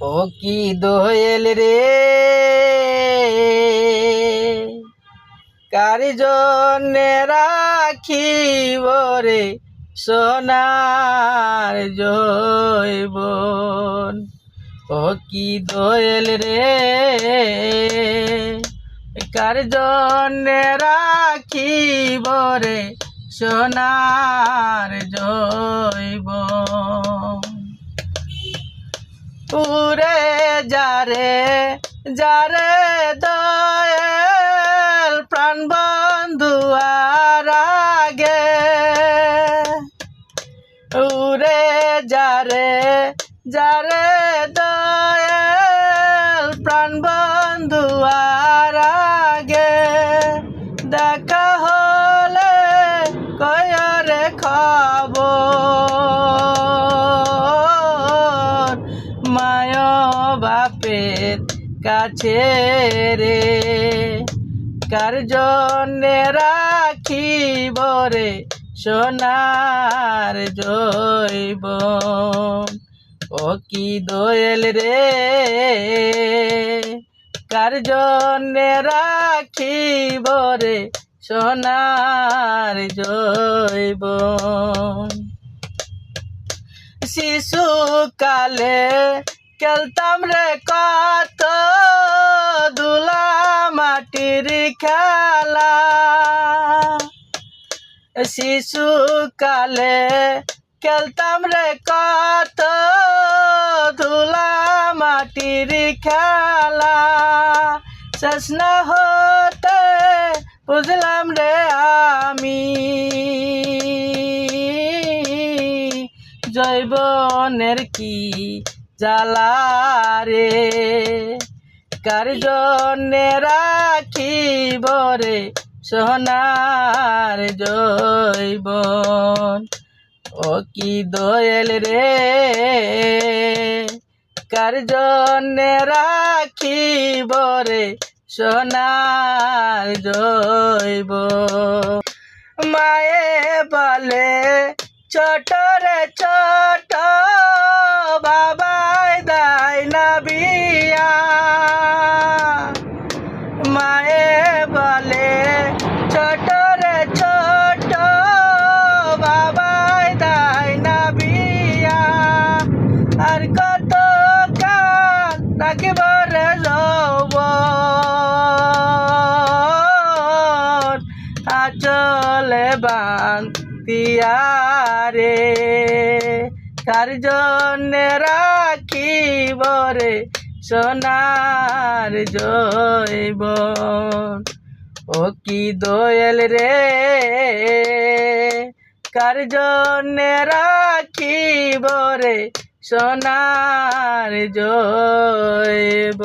ও কি দোয়েল রে। কারি জন্যে রাখিব রে সোনার জৈবন ও কি দোয়েল রে, কার জন্যে রাখিব রে সোনার যারে যারে দয়াল প্রাণ বন্ধু আর আগে। উরে যারে যারে দয়াল কাছে রে। কার জন্যে রাখিব রে সোনার জৈব ও কি দোয়েল রে। কার জন্যে রাখিব রে সোনার জৈব শিশু কালে খেলতাম রে কত দুলা মাটির খেলা। শিশু কালে খেলতাম রে কত ধুলা মাটির খেলা। শেষ না হতে বুঝলাম রে আমি জৈবনের কি জ্বালা রে কার জন্যে রাখিব রে সোনার জৈবন? ও কি দোয়েল রে, কার জন্যে রাখিব রে সোনার জৈব মায়ে বলে, ছোট রে, ছোট বান্তিয়ারে, কার জন্যে রাখিব রে সোনার জৈব ও কি দোয়েল রে, কার জন্যে রাখিব রে সোনার জৈব